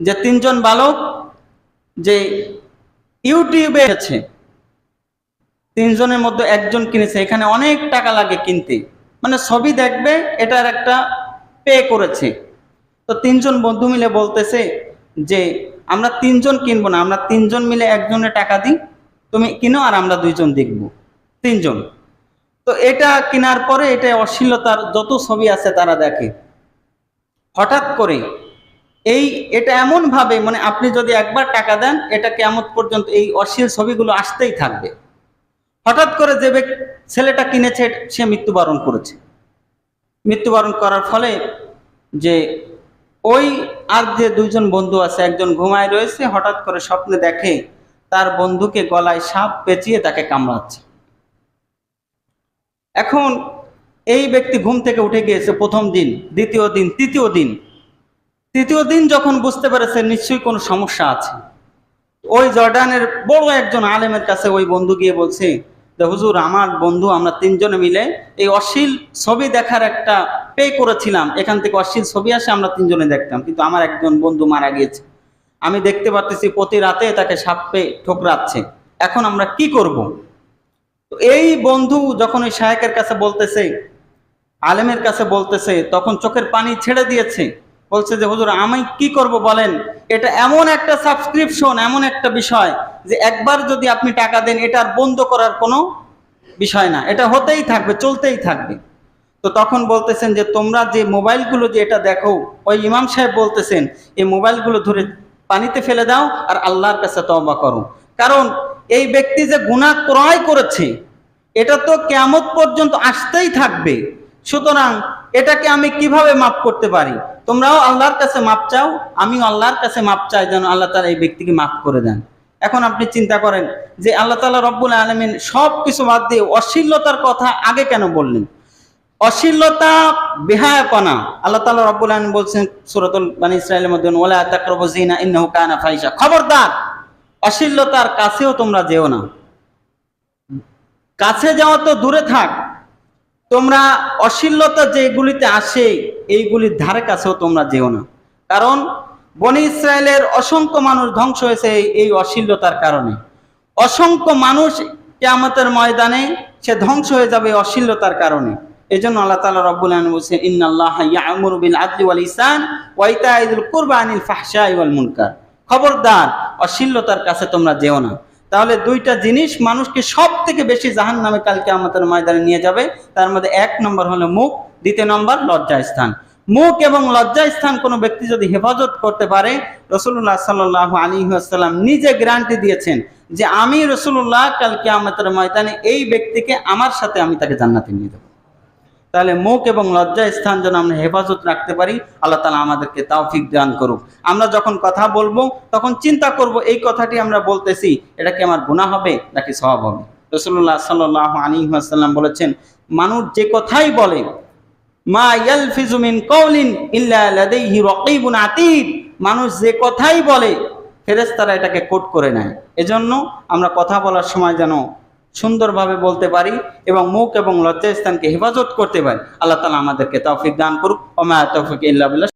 যে তিনজন বালক যে ইউটিউবে আছে, তিনজনের মধ্যে একজন কিনেছে, এখানে অনেক টাকা লাগে কিনতে। মানে ছবি দেখবে, এটার একটা পে করেছে। তো তিনজন বন্ধু মিলে বলতেছে যে, আমরা তিনজন কিনবো না, আমরা তিনজন মিলে একজনের টাকা দিই, তুমি কিনো আর আমরা দুইজন দেখব। তিনজন। তো এটা কেনার পরে এটা অশ্লীলতার যত ছবি আছে তারা দেখে। হঠাৎ করে এই, এটা এমন ভাবে মানে আপনি যদি একবার টাকা দেন, এটা কেমন পর্যন্ত এই অশ্লীল ছবিগুলো আসতেই থাকবে। হঠাৎ করে যে ছেলেটা কিনেছে, সে মৃত্যুবরণ করেছে। মৃত্যুবরণ করার ফলে যে ওই আর যে দুইজন বন্ধু আছে, একজন ঘুমায় রয়েছে, হঠাৎ করে স্বপ্নে দেখে তার বন্ধুকে গলায় সাপ পেঁচিয়ে তাকে কামড়াচ্ছে। এখন এই ব্যক্তি ঘুম থেকে উঠে গিয়েছে প্রথম দিন, দ্বিতীয় দিন, তৃতীয় দিন। তৃতীয় দিন যখন বুঝতে পেরেছে নিশ্চয়ই কোনো সমস্যা আছে, ওই জর্ডানের বড় একজন আলেমের কাছে ওই বন্ধু গিয়ে বলছে যে হুজুর, আমার বন্ধু, আমরা তিনজনে মিলে এই অশ্লীল ছবি দেখার একটা পে করেছিলাম। এখান থেকে অশ্লীল ছবি আসে, আমরা তিনজনে দেখতাম। কিন্তু আমার একজন বন্ধু মারা গিয়েছে। আমি দেখতে পারতেছি প্রতি রাতে তাকে সাপে ঠোকরাচ্ছে। এখন আমরা কি করব? তো এই বন্ধু যখন ওই শায়েকের কাছে বলতেছে, আলেমের কাছে বলতেছে, তখন চোখের পানি ছেড়ে দিয়েছে। বলছে যে, হুজুর, আমি কি করব বলেন? এটা এমন একটা সাবস্ক্রিপশন এমন একটা বিষয় যে, একবার যদি আপনি টাকা দেন, এটা আর বন্ধ করার কোনো বিষয় না। এটা হতেই থাকবে, চলতেই থাকবে। তো তখন বলতেছেন যে, তোমরা যে মোবাইলগুলো যে এটা দেখো, ওই ইমাম সাহেব বলতেছেন, এই মোবাইলগুলো ধরে পানিতে ফেলে দাও আর আল্লাহর কাছে তওবা করো। কারণ এই ব্যক্তি যে গুণা ক্রয় করেছে, এটা তো কেমত পর্যন্ত আসতেই থাকবে। সুতরাং এটাকে আমি কীভাবে মাফ করতে পারি? তোমরাও আল্লাহর কাছে মাপ চাও, আমিও আল্লাহর কাছে মাপ চাই যেন আল্লাহ তালা এই ব্যক্তিকে মাফ করে দেন। এখন আপনি চিন্তা করেন যে আল্লাহ তালা রব্বুল আলমিন সব কিছু বাদ দিয়ে অশ্লীলতার কথা আগে কেন বললেন? অশ্লীলতা বেহায়াপনা। আল্লাহ তালা রব্বুল আলমিন বলছেন সুরতুল বানী ইসরায়েলের মধ্যে খবরদার, অশ্লীলতার কাছেও তোমরা যেও না। কাছে যাওয়া তো দূরে থাক তোমরা অশ্লীলতা যেগুলিতে আসে, এইগুলির ধারে কাছেও তোমরা যেও না। কারণ বনি ইসরায়েলের অসংখ্য মানুষ ধ্বংস হয়েছে এই- অশ্লীলতার কারণে। অসংখ্য মানুষ কেয়ামতের ময়দানে সে ধ্বংস হয়ে যাবে অশ্লীলতার কারণে। এই জন্য আল্লাহ তালা রব্বুল আলম বলছেন, ইন্নাল্লাহ ইয়ামুরু বিল আদলি ওয়াল ইসান ওয়া ইতাইদুল কুরবা আনিল ফাহশাই ওয়াল মুনকার। খবরদার, অশ্লীলতার কাছে তোমরা যেও না। তাহলে দুইটা জিনিস মানুষকে সব থেকে বেশি জাহান নামে কালকে আমাদের ময়দানে নিয়ে যাবে। তার মধ্যে এক নম্বর হলো মুখ, দ্বিতীয় নম্বর লজ্জা স্থান। মুখ এবং লজ্জা স্থান কোনো ব্যক্তি যদি হেফাজত করতে পারে রসুল্লাহ সাল্লাহ আলী আসসালাম নিজে গ্যারান্টি দিয়েছেন যে আমি রসুল্লাহ কালকে আমাদের ময়দানে এই ব্যক্তিকে আমার সাথে আমি তাকে জান্নাতে নিয়ে দেবো তাহলে মুখ এবং লজ্জা স্থান যেন আমরা হেফাজত রাখতে পারি, আল্লাহ তালা আমাদেরকে তাওফিক দান করুক। আমরা যখন কথা বলব, তখন চিন্তা করব, এই কথাটি আমরা বলতেছি, এটা কি আমার গুণা হবে নাকি স্বভাব হবে? রসুল্লাহ সাল্লাহ আলী আসাল্লাম বলেছেন, মানুষ যে কথাই বলে, মা আতীদ, মানুষ যে কথাই বলে, ফেরেশতারা এটাকে কোট করে নেয়। এজন্য আমরা কথা বলার সময় যেন সুন্দরভাবে বলতে পারি এবং মুখ এবং লজ্জাস্থানকে হেফাজত করতে পারি। আল্লাহ তালা আমাদেরকে তৌফিক দান করুক। ওমা তৌফিক ইল্লা বিল্লাহ।